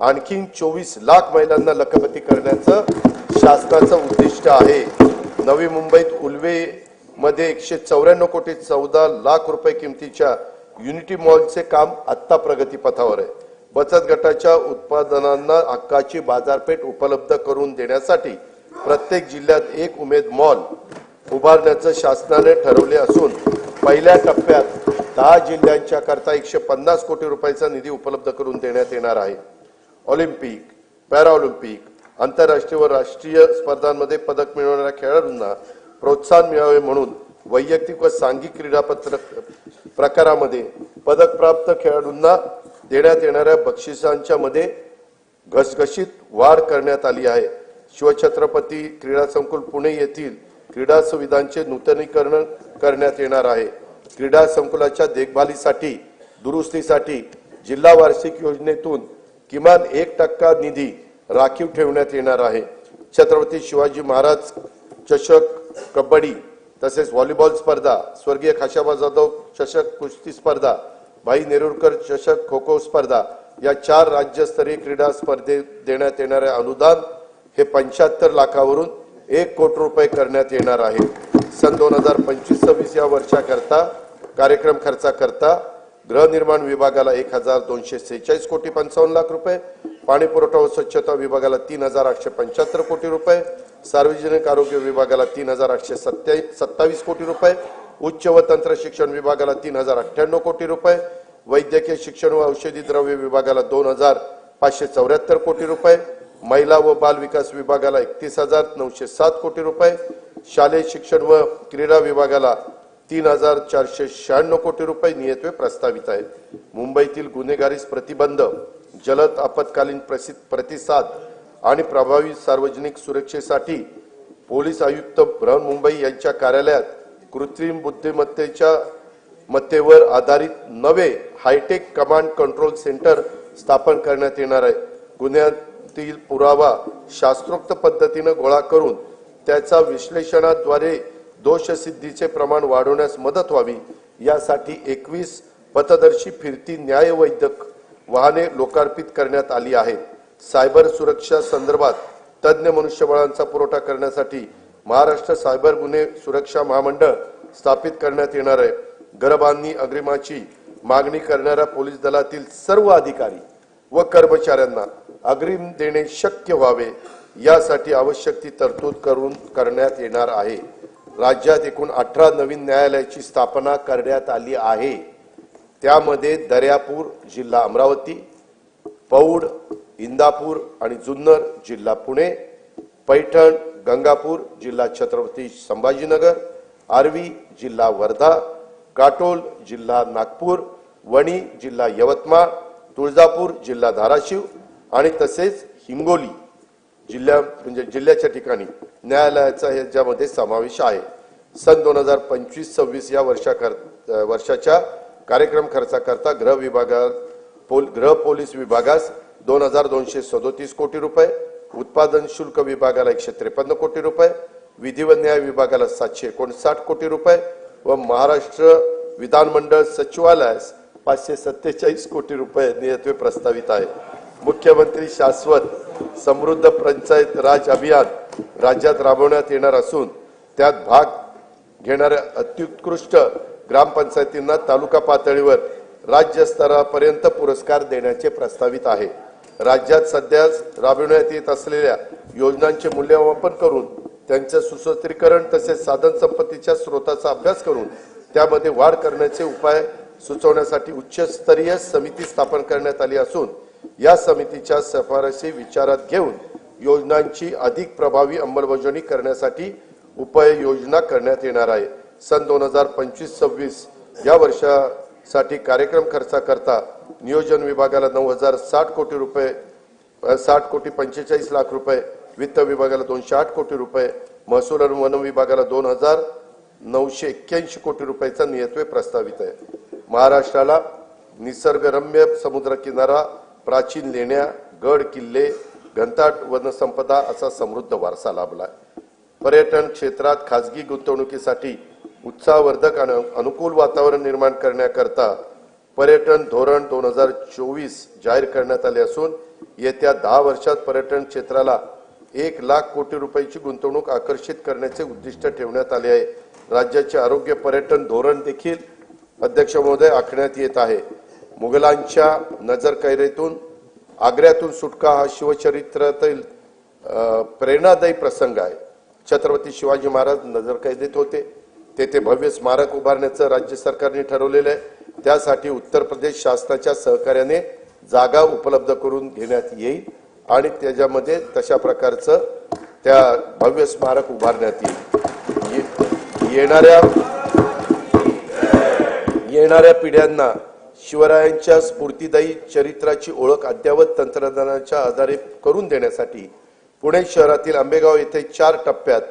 आणखीन चोवीस लाख महिलांना लखपती करण्याचं शासनाचं उद्दिष्ट आहे. नवी मुंबईत उल्वे मध्ये एकशे चौऱ्याण्णव कोटी चौदा लाख रुपये किमतीच्या युनिटी मॉलचे काम आत्ता प्रगतीपथावर आहे. बचत गटाच्या उत्पादनांना हक्काची बाजारपेठ उपलब्ध करून देण्यासाठी प्रत्येक जिल्ह्यात एक उमेद मॉल उभारण्याचं शासनाने ठरवले असून पहिल्या टप्प्यात दहा जिल्ह्यांच्या करता एकशे पन्नास कोटी रुपयाचा निधी उपलब्ध करून देण्यात येणार आहे. ऑलिम्पिक पॅराऑलिम्पिक आंतरराष्ट्रीय व राष्ट्रीय स्पर्धांमध्ये पदक मिळवणाऱ्या खेळाडूंना प्रोत्साहन मिळावे म्हणून वैयक्तिक व सांघिक क्रीडा पत्रक प्रकारामध्ये पदक प्राप्त खेळाडूंना देण्यात येणाऱ्या बक्षिसांच्या मध्ये घसघशीत वाढ करण्यात आली आहे. शिवछत्रपती क्रीडा संकुल पुणे येथील क्रीडा सुविधांचे नूतनीकरण करण्यात येणार आहे. क्रीडा संकुलाच्या देखभालीसाठी दुरुस्तीसाठी जिल्हा वार्षिक योजनेतून किमान एक टक्का निधी राखीव ठेवण्यात येणार आहे. छत्रपती शिवाजी महाराज चषक कबड्डी तसेच व्हॉलीबॉल स्पर्धा स्वर्गीय खाशाबा जाधव चषक कुस्ती स्पर्धा भाई नेरुरकर चषक खो खो स्पर्धा या चार राज्यस्तरीय क्रीडा स्पर्धेत देण्यात येणारे अनुदान हे पंच्याहत्तर लाखावरून एक कोटी रुपये करण्यात येणार आहे. सन दोन हजार पंचवीस सव्वीस या वर्षाकरता कार्यक्रम खर्चाकरता गृहनिर्माण विभागाला एक हजार दोनशे सेहेचाळीस कोटी पंचावन्न लाख रुपये पाणी पुरवठा व स्वच्छता विभागाला तीन हजार आठशे पंच्याहत्तर कोटी रुपये सार्वजनिक आरोग्य विभागाला तीन हजार आठशे सत्तावीस कोटी रुपये उच्च व तंत्र शिक्षण विभागाला तीन हजार अठ्ठ्याण्णव कोटी रुपये वैद्यकीय शिक्षण व औषधी द्रव्य विभागाला दोन हजार पाचशे चौऱ्याहत्तर कोटी रुपये महिला व बाल विकास विभागाला एकतीस हजार नऊशे सात कोटी रुपये शालेय शिक्षण व क्रीडा विभागाला तीन हजार चारशे शहाण्णव कोटी रुपये नियत्वे प्रस्तावित आहेत. मुंबईतील गुन्हेगारीस प्रतिबंध जलद आपत्कालीन प्रतिसाद आणि प्रभावी सार्वजनिक सुरक्षेसाठी पोलीस आयुक्त बृहन्मुंबई यांच्या कार्यालयात कृत्रिम बुद्धिमत्तेच्या मत्तेवर आधारित नवे हायटेक कमांड कंट्रोल सेंटर स्थापन करण्यात येणार आहे. गुन्ह्यातील पुरावा शास्त्रोक्त पद्धतीनं गोळा करून त्याचा विश्लेषणाद्वारे दोषसिद्धीचे प्रमाण वाढवण्यास मदत व्हावी यासाठी एकवीस पथदर्शी फिरती न्यायवैद्यक वाहने लोकार्पित करण्यात आली आहेत. सायबर सुरक्षा संदर्भात तज्ज्ञ मनुष्यबळांचा पुरवठा करण्यासाठी महाराष्ट्र सायबर गुन्हे सुरक्षा महामंडळ स्थापित करण्यात येणार आहे. गरबांनी अग्रिमाची मागणी करणाऱ्या पोलीस दलातील सर्व अधिकारी व कर्मचाऱ्यांना अग्रिम देणे शक्य व्हावे यासाठी आवश्यक ती तरतूद करून करण्यात येणार आहे. राज्यात एकूण अठरा नवीन न्यायालयाची स्थापना करण्यात आली आहे. त्यामध्ये दर्यापूर जिल्हा अमरावती पौड इंदापूर आणि जुन्नर जिल्हा पुणे पैठण गंगापूर जिल्हा छत्रपती संभाजीनगर आर्वी जिल्हा वर्धा काटोल जिल्हा नागपूर वणी जिल्हा यवतमाळ तुळजापूर जिल्हा धाराशिव आणि तसेच हिंगोली. जिल्ह्या म्हणजे जिल्ह्याच्या ठिकाणी न्यायालयाचा ह्याच्यामध्ये समावेश आहे. सन दोन हजार पंचवीस सव्वीस या वर्षाकर वर्षाच्या कार्यक्रम खर्चाकरता गृह विभागात पोल गृह पोलीस विभागास दोन हजार दोनशे सदोतीस कोटी रुपये उत्पादन शुल्क विभागाला एकशे त्रेपन्न कोटी रुपये विधी व न्याय विभागाला सातशे एकोणसाठ कोटी रुपये व महाराष्ट्र विधानमंडळ सचिवालयास पाचशे सत्तेचाळीस कोटी रुपये नियत्वे प्रस्तावित आहे. मुख्यमंत्री शाश्वत समृद्ध पंचायत राज अभियान राज्यात राबवण्यात येणार असून त्यात भाग घेणाऱ्या अत्युत्कृष्ट ग्रामपंचायतींना तालुका पातळीवर राज्य स्तरापर्यंत पुरस्कार देण्याचे प्रस्तावित आहे. राज्यात सध्या राबविण्यात येत असलेल्या योजनांचे मूल्यमापन करून त्यांचं सुसूत्रीकरण तसेच साधन संपत्तीच्या स्रोताचा अभ्यास करून त्यामध्ये वाढ करण्याचे उपाय सुचवण्यासाठी उच्चस्तरीय समिती स्थापन करण्यात आली असून या समितीच्या शिफारसी विचारात घेऊन योजनांची अधिक प्रभावी अंमलबजावणी करण्यासाठी उपाययोजना करण्यात येणार आहे. सन दोन हजार पंचवीस सव्वीस या वर्षासाठी कार्यक्रम खर्चाकरता नियोजन विभागाला नऊ हजार साठ कोटी रुपये साठ कोटी पंचेचाळीस लाख रुपये वित्त विभागाला दोनशे आठ कोटी रुपये महसूल आणि वन विभागाला दोन हजार नऊशे एक्क्याऐंशी कोटी रुपयाचा नियत्वे प्रस्तावित आहे. महाराष्ट्राला निसर्गरम्य समुद्रकिनारा प्राचीन लेण्या गड किल्ले घनताट वनसंपदा असा समृद्ध वारसा लाभला. पर्यटन क्षेत्रात खासगी गुंतवणुकीसाठी उत्साहवर्धक आणि अनुकूल वातावरण निर्माण करण्याकरता पर्यटन धोरण दोन हजार चोवीस जाहीर करण्यात आले असून येत्या दहा वर्षात पर्यटन क्षेत्राला एक लाख कोटी रुपयाची गुंतवणूक आकर्षित करण्याचे उद्दिष्ट ठेवण्यात आले आहे. राज्याचे आरोग्य पर्यटन धोरण देखील अध्यक्ष महोदय आखण्यात येत आहे. मुघलांच्या नजरकैरेतून आग्र्यातून सुटका हा शिवचरित्रातील प्रेरणादायी प्रसंग आहे. छत्रपती शिवाजी महाराज नजरकैदेत होते. तेथे भव्य स्मारक उभारण्याचं राज्य सरकारने ठरवलेलं आहे. त्यासाठी उत्तर प्रदेश शासनाच्या सहकार्याने जागा उपलब्ध करून घेण्यात येईल आणि त्याच्यामध्ये तशा प्रकारचं त्या भव्य स्मारक उभारण्यात येईल. ये- येणाऱ्या येणाऱ्या पिढ्यांना शिवरायांच्या स्फूर्तिदायी चरित्राची ओळख अद्ययावत तंत्रज्ञानाच्या आधारे करून देण्यासाठी पुणे शहरातील आंबेगाव येथे चार टप्प्यात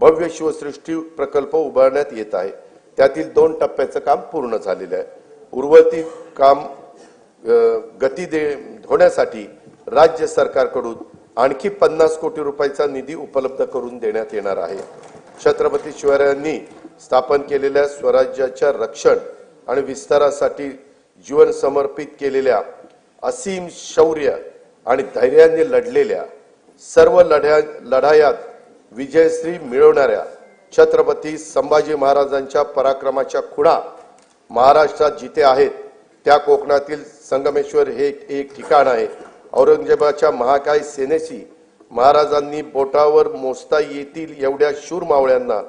भव्य शिवसृष्टी प्रकल्प उभारण्यात येत आहे. त्यातील दोन टप्प्याचं काम पूर्ण झालेलं आहे. उर्वरित काम गती दे होण्यासाठी राज्य सरकारकडून आणखी पन्नास कोटी रुपयाचा निधी उपलब्ध करून देण्यात येणार आहे. छत्रपती शिवरायांनी स्थापन केलेल्या स्वराज्याच्या रक्षण आणि विस्तारासाठी जीवन समर्पित केलेल्या असीम शौर्य आणि धैर्याने लढलेल्या सर्व लढ्या लढायात विजयश्री मिळवणाऱ्या छत्रपती संभाजी महाराजांच्या पराक्रमाच्या खुणा महाराष्ट्रात जिथे आहेत त्या कोकणातील संगमेश्वर हे एक ठिकाण आहे. औरंगजेबाच्या महाकाय सेनेशी महाराजांनी बोटावर मोजता येतील एवढ्या शूर मावळ्यांना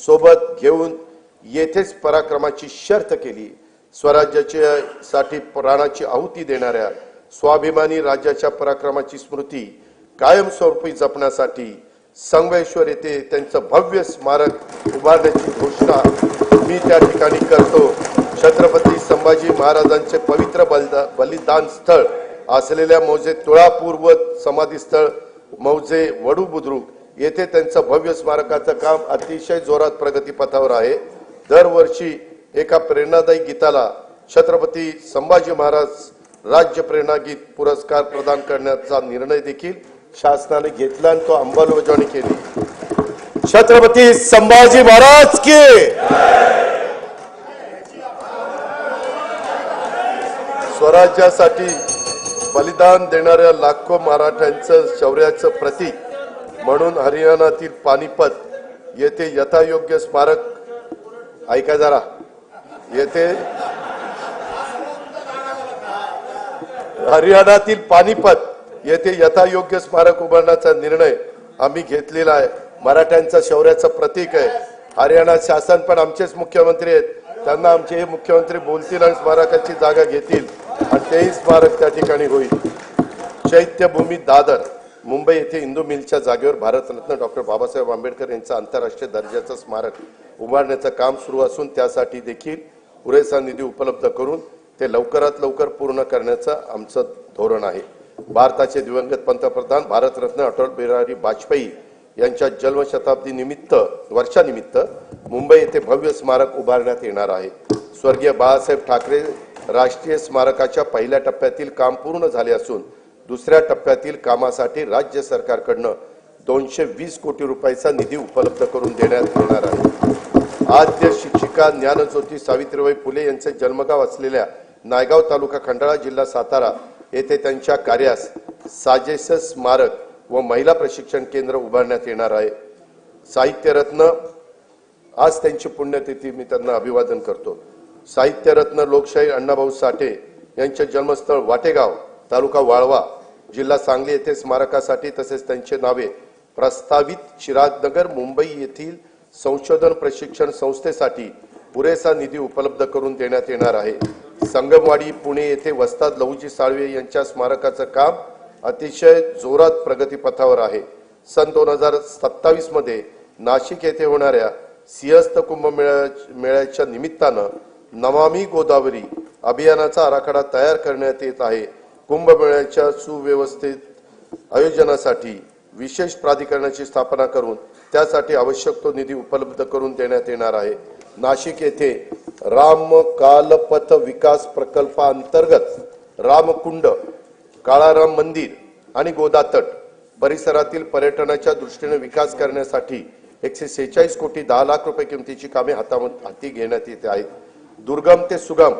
सोबत घेऊन येथेच पराक्रमाची शर्थ केली. स्वराज्याच्या साठी प्राणाची आहुती देणाऱ्या स्वाभिमानी राज्याच्या पराक्रमाची स्मृती कायमस्वरूपी जपण्यासाठी संगमेश्वर येथे त्यांचं भव्य स्मारक उभारण्याची घोषणा मी त्या ठिकाणी करतो. छत्रपती संभाजी महाराजांचे पवित्र बलिदा बलिदान स्थळ असलेल्या मौजे तुळापूर्व समाधीस्थळ मौजे वडू बुद्रुक येथे त्यांचं भव्य स्मारकाचं काम अतिशय जोरात प्रगतीपथावर आहे. दरवर्षी एका प्रेरणादायी गीताला छत्रपती संभाजी महाराज राज्य प्रेरणा गीत पुरस्कार प्रदान करण्याचा निर्णय देखील शासनाने घेतला आणि तो अंमलबजावणी केली. छत्रपती संभाजी महाराज के स्वराज्यासाठी बलिदान देणाऱ्या लाखो मराठ्यांचं शौर्याचं प्रतीक म्हणून हरियाणातील पानिपत येथे यथायोग्य स्मारक. ऐका जरा. येथे हरियाणातील पानिपत येथे यथायोग्य स्मारक उभारण्याचा निर्णय आम्ही घेतलेला आहे. मराठ्यांचा शौर्याचं प्रतीक आहे. हरियाणा शासन पण आमचेच मुख्यमंत्री आहेत. त्यांना आमचे हे मुख्यमंत्री बोलतील आणि स्मारकाची जागा घेतील. आणि तेही स्मारक त्या ठिकाणी होईल. चैत्यभूमी दादर मुंबई येथे इंदू मिलच्या जागेवर भारतरत्न डॉक्टर बाबासाहेब आंबेडकर यांचं आंतरराष्ट्रीय दर्जाचं स्मारक उभारण्याचं काम सुरू असून त्यासाठी देखील पुरेसा निधी उपलब्ध करून ते लवकरात लवकर पूर्ण करण्याचं आमचं धोरण आहे. भारताचे दिवंगत पंतप्रधान भारतरत्न अटल बिहारी वाजपेयी यांच्या जन्मशताब्दी निमित्त वर्षानिमित्त मुंबई येथे भव्य स्मारक उभारण्यात येणार आहे. स्वर्गीय बाळासाहेब ठाकरे राष्ट्रीय स्मारकाच्या पहिल्या टप्प्यातील काम पूर्ण झाले असून दुसऱ्या टप्प्यातील कामासाठी राज्य सरकारकडनं दोनशे वीस कोटी रुपयाचा निधी उपलब्ध करून देण्यात येणार आहे. आद्य शिक्षिका ज्ञानज्योती सावित्रीबाई फुले यांचे जन्मगाव असलेल्या नायगाव तालुका खंडाळा जिल्हा सातारा येथे त्यांच्या कार्यास साजेस स्मारक व महिला प्रशिक्षण केंद्र उभारण्यात येणार आहे. साहित्यरत्न आज त्यांची पुण्यतिथी मी त्यांना अभिवादन करतो. साहित्यरत्न लोकशाही अण्णाभाऊ साठे यांचे जन्मस्थळ वाटेगाव तालुका वाळवा जिल्हा सांगली येथे स्मारकासाठी तसेच त्यांचे नावे प्रस्तावित शिराजनगर मुंबई येथील संशोधन प्रशिक्षण संस्थेसाठी पुरेसा निधी उपलब्ध करून देण्यात येणार आहे. संगमवाडी पुणे येथे वस्ताद लहूजी साळवे यांच्या स्मारकाचं काम अतिशय जोरात प्रगतीपथावर आहे. सन दोन हजार सत्तावीसमध्ये नाशिक येथे होणाऱ्या सिंहस्थ कुंभमेळ्या मेळ्याच्या निमित्तानं नमामी गोदावरी अभियानाचा आराखडा तयार करण्यात येत आहे. कुंभमेळ्याच्या सुव्यवस्थित आयोजनासाठी विशेष प्राधिकरणाची स्थापना करून त्यासाठी आवश्यक तो निधी उपलब्ध करून देण्यात येणार आहे. नाशिक येथे राम कालपथ विकास प्रकल्पांतर्गत रामकुंड काळाराम मंदिर आणि गोदातट परिसरातील पर्यटनाच्या दृष्टीने विकास करण्यासाठी एकशे सेहेचाळीस कोटी दहा लाख रुपये किमतीची कामे हातामध्ये हाती घेण्यात येत आहेत. दुर्गम ते सुगम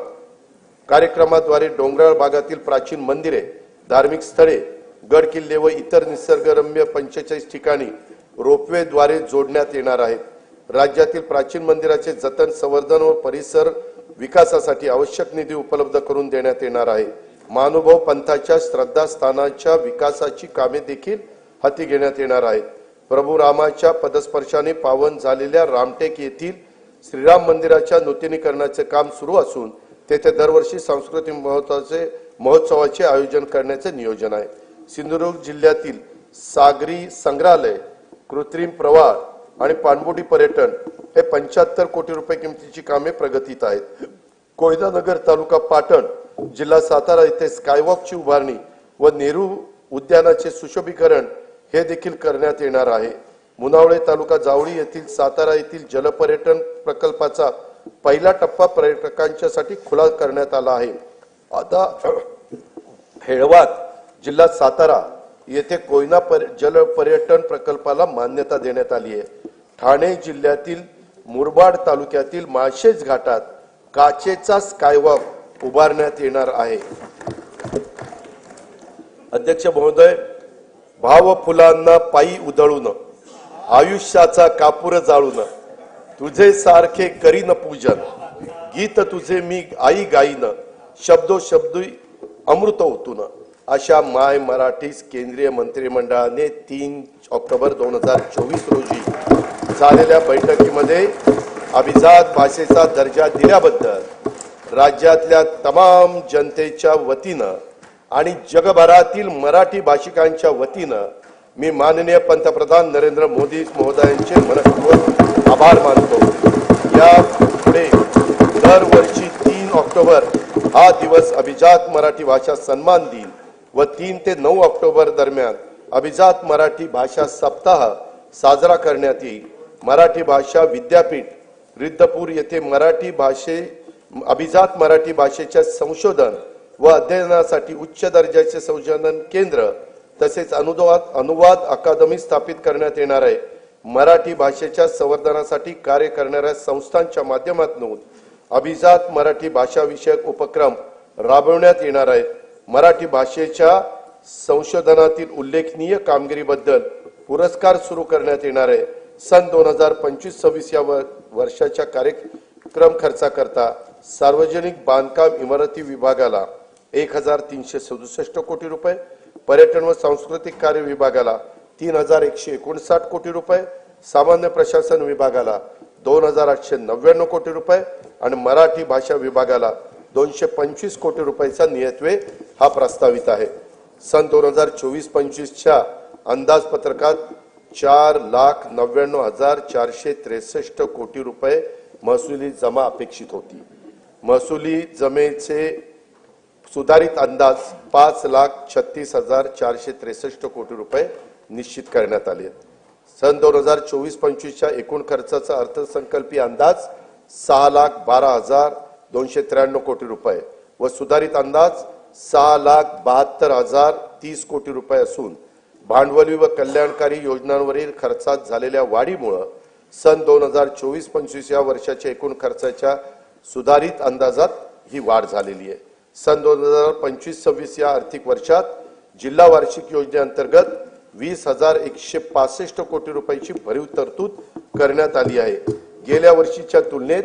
कार्यक्रमाद्वारे डोंगराळ भागातील प्राचीन मंदिरे धार्मिक स्थळे गड किल्ले व इतर निसर्गरम्य पंचेचाळीस ठिकाणी रोपवेद्वारे जोडण्यात येणार आहेत राज्यातील प्राचीन मंदिराचे जतन संवर्धन व परिसर विकासासाठी आवश्यक निधी उपलब्ध करून देण्यात येणार आहे. महानुभाव पंथाच्या श्रद्धास्थानाच्या विकासाची कामे देखील हाती घेण्यात येणार आहेत. प्रभू रामाच्या पदस्पर्शाने पावन झालेल्या रामटेक येथील श्रीराम मंदिराच्या नूतनीकरणाचे काम सुरू असून तेथे दरवर्षी सांस्कृतिक महोत्सवाचे महोत्सवाचे आयोजन करण्याचे नियोजन आहे. सिंधुदुर्ग जिल्ह्यातील सागरी संग्रहालय कृत्रिम प्रवाह आणि पाणबुडी पर्यटन हे पंच्याहत्तर कोटी रुपये किमतीची कामे प्रगतीत आहेत. कोयनानगर तालुका पाटण जिल्हा सातारा येथे स्कायवॉकची उभारणी व नेहरू उद्यानाचे सुशोभीकरण हे देखील करण्यात येणार आहे. मुनावळे तालुका जावळी येथील सातारा येथील जलपर्यटन प्रकल्पाचा पहिला टप्पा पर्यटकांच्यासाठी खुला करण्यात आला आहे. आता हेळवात जिल्हा सातारा येथे कोयना पर- जल पर्यटन प्रकल्पाला मान्यता देण्यात आली आहे. ठाणे जिल्ह्यातील मुरबाड तालुक्यातील माळशेज घाटात काचेचा स्कायवॉक उभारण्यात येणार आहे. अध्यक्ष महोदय भाव फुलांना पायी उधळून आयुष्याचा कापूर जाळून तुझे सारखे करीन पूजन गीत तुझे मी आई गाईन शब्दो शब्दी अमृत होतून अशा माय मराठीस केंद्रीय मंत्रिमंडळाने तीन ऑक्टोबर दोन हजार चोवीस रोजी झालेल्या बैठकीमध्ये अभिजात भाषेचा दर्जा दिल्याबद्दल राज्यातल्या तमाम जनतेच्या वतीनं आणि जगभरातील मराठी भाषिकांच्या वतीनं मी माननीय पंतप्रधान नरेंद्र मोदी महोदयांचे मनपूर्वक आभार मानतो. या पुढे दरवर्षी तीन ऑक्टोबर हा दिवस अभिजात मराठी भाषा सन्मान दिन व तीन ते नऊ ऑक्टोबर दरम्यान अभिजात मराठी भाषा सप्ताह साजरा करण्यात येईल. मराठी भाषा विद्यापीठ रिद्धपूर येथे मराठी भाषे अभिजात मराठी भाषेच्या संशोधन व अध्ययनासाठी उच्च दर्जाचे संशोधन केंद्र तसेच अनुवाद अनुवाद अकादमी स्थापित करण्यात येणार आहे. मराठी भाषेच्या संवर्धनासाठी कार्य करणाऱ्या संस्थांच्या माध्यमातून अभिजात मराठी भाषा विषयक उपक्रम राबवण्यात येणार आहेत. मराठी भाषेच्या संशोधनातील उल्लेखनीय कामगिरीबद्दल पुरस्कार सुरू करण्यात येणार आहे. सन दोन हजार पंचवीस सव्वीस या व- वर्षाच्या कार्यक्रम खर्चाकरता सार्वजनिक बांधकाम इमारती विभागाला एक हजार तीनशे सदुसष्ट कोटी रुपये पर्यटन व सांस्कृतिक कार्य विभागाला तीन हजार एकशे एकोणसाठ कोटी रुपये सामान्य प्रशासन विभागाला दोन हजार आठशे नव्याण्णव कोटी रुपये आणि मराठी भाषा विभागाला दोनशे पंचवीस कोटी रुपयाचा नियतवे हा प्रस्तावित आहे सन दोन हजार चोवीस पंचवीसच्या अंदाजपत्रकात चार लाख नव्याण्णव हजार चारशे त्रेसष्ट कोटी रुपये महसुली जमा अपेक्षित होती महसुली जमेचे सुधारित अंदाज पाच लाख छत्तीस हजार चारशे त्रेसष्ट कोटी रुपये निश्चित करण्यात आले आहेत. सन दोन हजार चोवीस पंचवीसच्या एकूण खर्चाचा अर्थसंकल्पीय अंदाज सहा लाख बारा हजार दोनशे त्र्याण्णव कोटी रुपये व सुधारित अंदाज सहा लाख बहात्तर हजार तीस कोटी रुपये असून भांडवली व कल्याणकारी योजनांवरील खर्चात झालेल्या वाढीमुळं सन दोन हजार चोवीस पंचवीस या वर्षाच्या एकूण खर्चाच्या सुधारित अंदाजात ही वाढ झालेली आहे. सन दोन हजार पंचवीस सव्वीस या आर्थिक वर्षात जिल्हा वार्षिक योजनेअंतर्गत वीस हजार एकशे पासष्ट कोटी रुपयाची भरीव तरतूद करण्यात आली आहे. गेल्या वर्षीच्या तुलनेत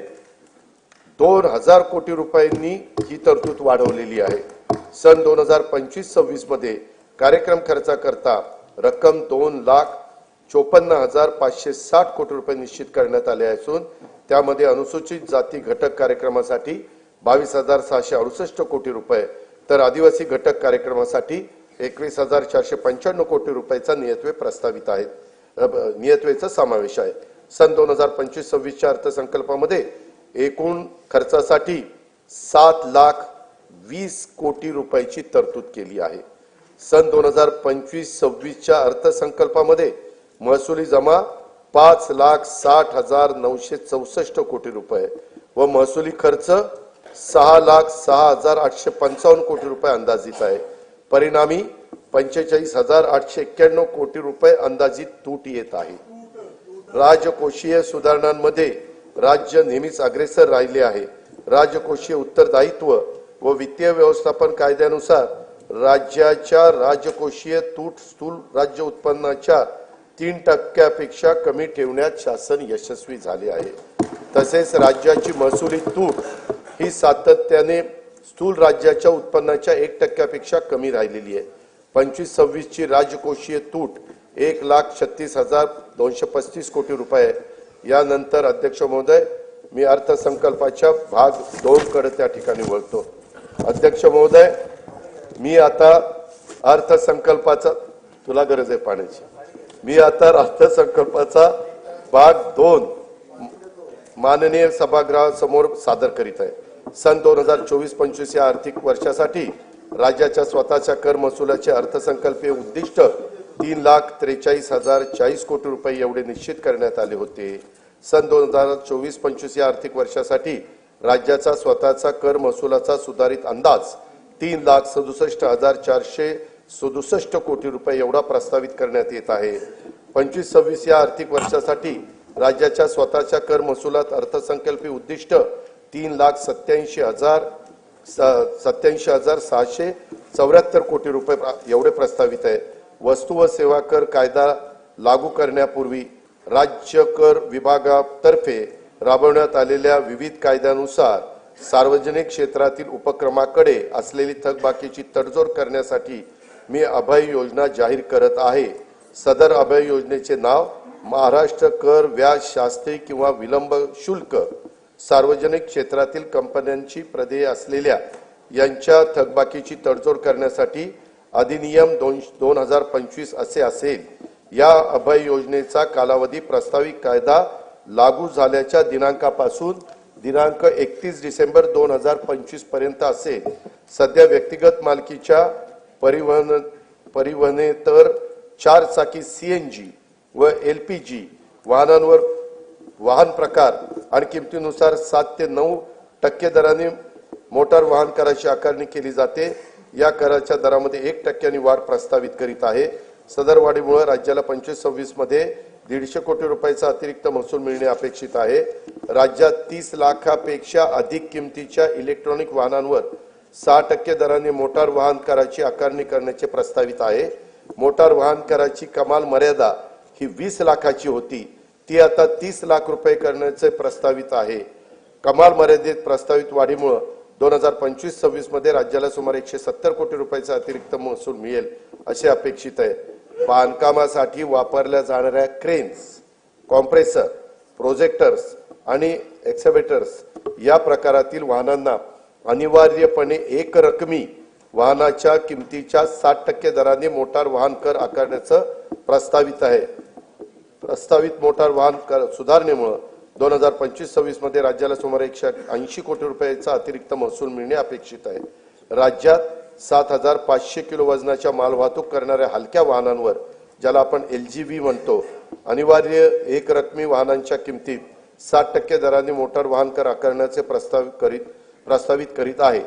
दोन हजार कोटी रुपयांनी ही तरतूद वाढवलेली आहे. सन दोन हजार पंचवीस सव्वीसमध्ये कार्यक्रम खर्चाकरता रक्कम दोन लाख चोपन्न हजार पाचशे साठ कोटी रुपये निश्चित करण्यात आले असून त्यामध्ये अनुसूचित जाती घटक कार्यक्रमासाठी बावीस हजार सहाशे अडुसष्ट कोटी रुपये तर आदिवासी घटक कार्यक्रमासाठी एकवीस हजार चारशे पंच्याण्णव कोटी रुपयाचा नियत्वे प्रस्तावित आहेत नियत्वेचा समावेश आहे. सन दोन हजार पंचवीस सव्वीसच्या अर्थसंकल्पामध्ये एकूण खर्चासाठी सात लाख वीस कोटी रुपयाची तरतूद केली आहे. सन दोन हजार पंचवीस सव्वीसच्या अर्थसंकल्पामध्ये महसुली जमा पाच लाख साठ हजार नऊशे चौसष्ट कोटी रुपये व महसुली खर्च सहा लाख सहा हजार आठशे पंचावन्न कोटी रुपये अंदाजित आहे. परिणामी पंचेचाळीस हजार आठशे एक्क्याण्णव कोटी रुपये अंदाजित तूट येत आहे. राजकोषीय सुधारणांमध्ये राज्य नेहमीच अग्रेसर राहिले आहे. राजकोषीय उत्तरदायित्व व वित्तीय व्यवस्थापन कायद्यानुसार राज्याच्या राजकोषीय तूट स्थूल राज्य उत्पन्नाच्या तीन टक्क्यापेक्षा कमी ठेवण्यात शासन यशस्वी झाले आहे. तसेच राज्याची महसुली तूट ही सातत्याने स्थूल राज्याच्या उत्पन्नाच्या एक टक्क्यापेक्षा कमी राहिलेली आहे. पंचवीस सव्वीसची राजकोषीय तूट एक लाख छत्तीस हजार दोनशे पस्तीस कोटी रुपये आहे. यानंतर अध्यक्ष महोदय मी अर्थसंकल्पाच्या भाग दोन कडे त्या ठिकाणी वळतो. अध्यक्ष महोदय मी आता अर्थसंकल्पाचा तुला गरज आहे पाण्याची. मी आता अर्थसंकल्पाचा भाग दोन माननीय सभागृहासमोर सादर करीत आहे. सन दोन हजार चोवीस पंचवीस या आर्थिक वर्षासाठी राज्याच्या स्वतःच्या कर महसुलाचे अर्थसंकल्पीय उद्दिष्ट तीन लाख त्रेचाळीस हजार चाळीस कोटी रुपये एवढे निश्चित करण्यात आले होते. सन दोन हजार चोवीस पंचवीस या आर्थिक वर्षासाठी राज्याचा स्वतःचा कर महसुलाचा सुधारित अंदाज तीन लाख सदुसष्ट हजार चारशे सदुसष्ट कोटी रुपये एवढा प्रस्तावित करण्यात येत आहे. पंचवीस सव्वीस या आर्थिक वर्षासाठी राज्याच्या स्वतःच्या कर महसुलात अर्थसंकल्पीय उद्दिष्ट तीन लाख सत्याऐंशी हजार सत्याऐंशी हजार सहाशे चौऱ्याहत्तर कोटी रुपये एवढे प्रस्तावित आहे. वस्तू व सेवा कर कायदा लागू करण्यापूर्वी राज्य कर विभागातर्फे राबवण्यात आलेल्या विविध कायद्यानुसार सार्वजनिक क्षेत्रातील उपक्रमाकडे असलेली थकबाकीची तडजोड करण्यासाठी मी अभय योजना जाहीर करत आहे. सदर अभय योजनेचे नाव महाराष्ट्र कर व्याज शास्त्री किंवा विलंब शुल्क. सार्वजनिक क्षेत्रातील कंपन्यांची प्रदेय असलेल्या यांच्या थकबाकीची तडजोड करण्यासाठी अधिनियम दोन दोन हजार पंचवीस असे असेल. या अभय योजनेचा कालावधी प्रस्तावित कायदा लागू झाल्याच्या दिनांकापासून दिनांक एकतीस डिसेंबर दोन हजार पंचवीसपर्यंत असेल. सध्या व्यक्तिगत मालकीच्या परिवहन परिवहनेतर चार चाकी सीएनजी व एल पी जी वाहनांवर वाहन प्रकार आणि किमतीनुसार सात ते नऊ टक्के दराने मोटार वाहन कराची आकारणी केली जाते. या कराच्या दरामध्ये एक टक्क्यांनी वाढ प्रस्तावित करीत आहे. सदर वाढीमुळे राज्याला पंचवीस सव्वीसमध्ये दीडशे कोटी रुपयाचा अतिरिक्त महसूल मिळणे अपेक्षित आहे. राज्यात तीस लाखापेक्षा अधिक किमतीच्या इलेक्ट्रॉनिक वाहनांवर सहा टक्के दराने मोटार वाहन कराची आकारणी करण्याचे प्रस्तावित आहे. मोटार वाहन कराची कमाल मर्यादा ही वीस लाखाची होती. ती आता तीस लाख रुपये करण्याचे प्रस्तावित आहे. कमाल मर्यादेत प्रस्तावित वाढीमुळे दोन हजार पंचवीस सव्वीसमध्ये राज्याला सुमारे एकशे सत्तर कोटी रुपयाचा अतिरिक्त महसूल मिळेल असे अपेक्षित आहे. बांधकामासाठी वापरल्या जाणाऱ्या क्रेन्स कॉम्प्रेसर प्रोजेक्टर्स आणि एक्सेवेटर्स या प्रकारातील वाहनांना अनिवार्यपणे एक रकमी वाहनाच्या किमतीच्या साठ टक्के दराने मोटार वाहन कर आकारण्याचं प्रस्तावित आहे. प्रस्तावित मोटार वाहन कर सुधारणेमुळे दोन हजार पंचवीस सव्वीसमध्ये राज्याला सुमारे एकशे ऐंशी कोटी रुपयाचा अतिरिक्त महसूल मिळणे अपेक्षित आहे. राज्यात सात हजार पाचशे किलो वजनाच्या माल वाहतूक करणाऱ्या हलक्या वाहनांवर ज्याला आपण एल जी व्ही म्हणतो अनिवार्य एक रकमी वाहनांच्या किमतीत साठ टक्के दराने मोटार वाहन कर आकारण्याचे प्रस्ताव करीत प्रस्तावित करीत आहे.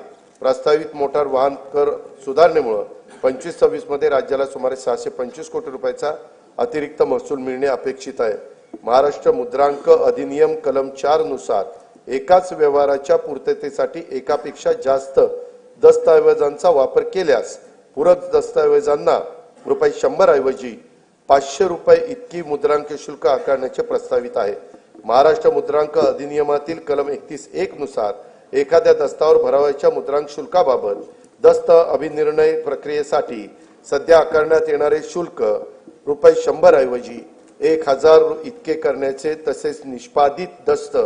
प्रस्तावित मोटार वाहन कर सुधारणेमुळं पंचवीस सव्वीसमध्ये राज्याला सुमारे सहाशे पंचवीस कोटी रुपयाचा अतिरिक्त महसूल मिळणे अपेक्षित आहे. महाराष्ट्र मुद्रांक अधिनियम कलम चारनुसार एकाच व्यवहाराच्या पूर्ततेसाठी एकापेक्षा जास्त दस्तऐवजांचा वापर केल्यास पूरक दस्तऐवजांना रुपये शंभर ऐवजी पाचशे रुपये इतकी मुद्रांक शुल्क आकारण्याचे प्रस्तावित आहे. महाराष्ट्र मुद्रांक अधिनियमातील कलम एकतीस एक नुसार एखाद्या दस्तावर भरावयाच्या मुद्रांक शुल्काबाबत दस्त अभिनिर्णय प्रक्रियेसाठी सध्या आकारण्यात येणारे शुल्क रुपये शंभर ऐवजी एक हजार इतके करण्याचे तसेच निष्पादित दस्त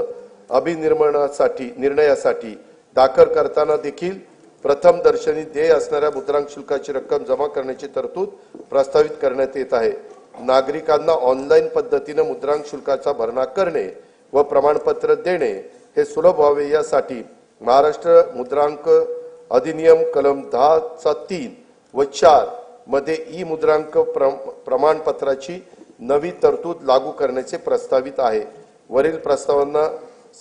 अभिनिर्माणासाठी निर्णयासाठी दाखल करताना देखील प्रथम दर्शनी देय असणाऱ्या मुद्रांक शुल्काची रक्कम जमा करण्याची तरतूद प्रस्तावित करण्यात येत आहे. नागरिकांना ऑनलाईन पद्धतीने मुद्रांक शुल्काचा भरणा करणे व प्रमाणपत्र देणे हे सुलभ व्हावे यासाठी महाराष्ट्र मुद्रांक अधिनियम कलम दहाचा तीन व चारमध्ये ई मुद्रांक प्रम- प्रमाणपत्राची नवी तरतूद लागू करण्याचे प्रस्तावित आहे. वरील प्रस्तावांना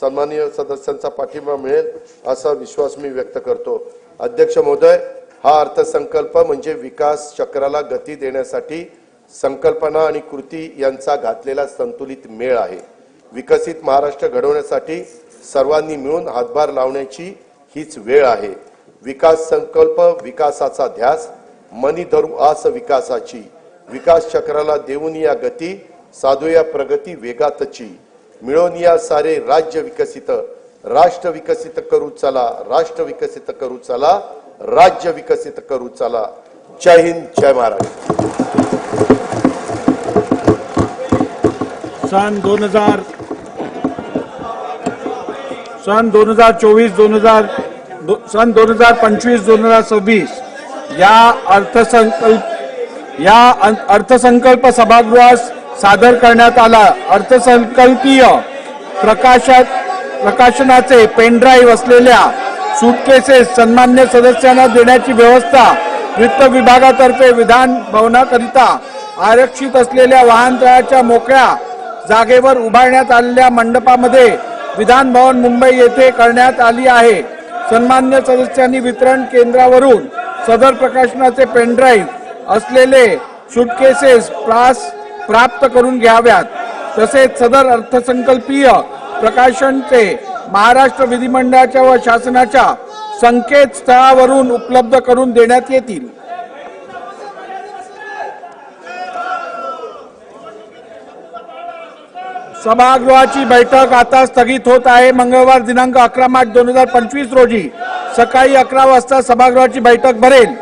सन्माननीय सदस्यांचा पाठिंबा मिळेल असा विश्वास मी व्यक्त करतो. अध्यक्ष महोदय हा अर्थसंकल्प म्हणजे विकास चक्राला गती देण्यासाठी संकल्पना आणि कृती यांचा घातलेला संतुलित मेळ आहे. विकसित महाराष्ट्र घडवण्यासाठी सर्वांनी मिळून हातभार लावण्याची हीच वेळ आहे. विकास संकल्प विकासाचा ध्यास मनी धरू आस विकासाची. विकास चक्राला देऊन या गती साधूया प्रगती वेगातची. मिळून या सारे राज्य विकसित राष्ट्र विकसित करू चला राष्ट्र विकसित करू चला राज्य विकसित करू चला. जय हिंद जय महाराष्ट्र. सन दोन हजार सन दोन हजार चोवीस दोन हजार सन दोन हजार पंचवीस दोन हजार सव्वीस या अर्थसंकल्प या अर्थसंकल्प सभागृहास सादर करण्यात आला. अर्थसंकल्पीय प्रकाशात प्रकाशनाचे पेनड्राईव्ह असलेल्या सुटकेसेस सन्मान्य सदस्यांना देण्याची व्यवस्था वित्त विभागातर्फे विधान भवनाकरिता आरक्षित असलेल्या वाहनतळाच्या मोकळ्या जागेवर उभारण्यात आलेल्या मंडपामध्ये विधान भवन मुंबई येथे करण्यात आली आहे. सन्मान्य सदस्यांनी वितरण केंद्रावरून सदर प्रकाशनाचे पेनड्राईव्ह असलेले सुटकेसेस प्रास प्राप्त करून घ्याव्यात. तसेच सदर अर्थसंकल्पीय प्रकाशनचे महाराष्ट्र विधिमंडळाच्या व शासनाच्या संकेतस्थळावरून उपलब्ध करून देण्यात येतील. सभागृहाची बैठक आता स्थगित होत आहे. मंगळवार दिनांक अकरा मार्च दोन हजार पंचवीस रोजी सकाळी अकरा वाजता सभागृहाची बैठक भरेल.